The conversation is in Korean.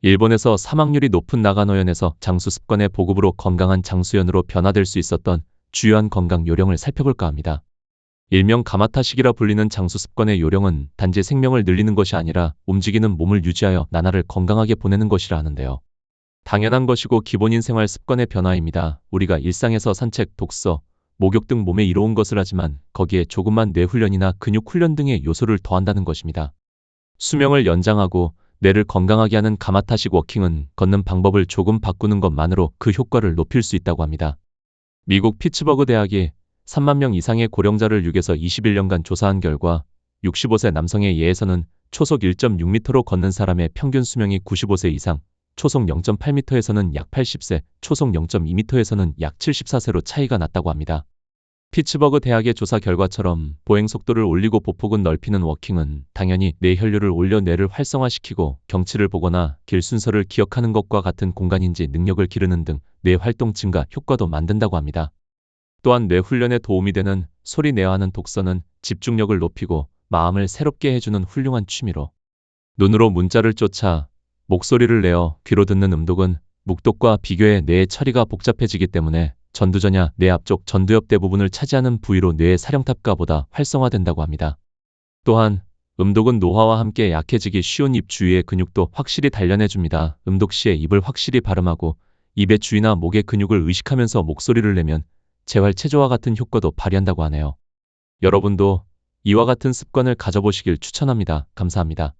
일본에서 사망률이 높은 나가노현에서 장수 습관의 보급으로 건강한 장수현으로 변화될 수 있었던 주요한 건강 요령을 살펴볼까 합니다. 일명 가마타식이라 불리는 장수 습관의 요령은 단지 생명을 늘리는 것이 아니라 움직이는 몸을 유지하여 나날을 건강하게 보내는 것이라 하는데요. 당연한 것이고 기본인 생활 습관의 변화입니다. 우리가 일상에서 산책, 독서, 목욕 등 몸에 이로운 것을 하지만 거기에 조금만 뇌 훈련이나 근육 훈련 등의 요소를 더한다는 것입니다. 수명을 연장하고 뇌를 건강하게 하는 가마타식 워킹은 걷는 방법을 조금 바꾸는 것만으로 그 효과를 높일 수 있다고 합니다. 미국 피츠버그 대학이 3만 명 이상의 고령자를 6에서 21년간 조사한 결과 65세 남성의 예에서는 초속 1.6m로 걷는 사람의 평균 수명이 95세 이상, 초속 0.8m에서는 약 80세, 초속 0.2m에서는 약 74세로 차이가 났다고 합니다. 피츠버그 대학의 조사 결과처럼 보행 속도를 올리고 보폭은 넓히는 워킹은 당연히 뇌 혈류를 올려 뇌를 활성화시키고 경치를 보거나 길 순서를 기억하는 것과 같은 공간인지 능력을 기르는 등 뇌 활동 증가 효과도 만든다고 합니다. 또한 뇌 훈련에 도움이 되는 소리 내야 하는 독서는 집중력을 높이고 마음을 새롭게 해주는 훌륭한 취미로 눈으로 문자를 쫓아 목소리를 내어 귀로 듣는 음독은 묵독과 비교해 뇌의 처리가 복잡해지기 때문에 전두전야 뇌 앞쪽 전두엽 대부분을 차지하는 부위로 뇌의 사령탑가보다 활성화된다고 합니다. 또한 음독은 노화와 함께 약해지기 쉬운 입 주위의 근육도 확실히 단련해줍니다. 음독 시에 입을 확실히 발음하고 입의 주위나 목의 근육을 의식하면서 목소리를 내면 재활 체조와 같은 효과도 발휘한다고 하네요. 여러분도 이와 같은 습관을 가져보시길 추천합니다. 감사합니다.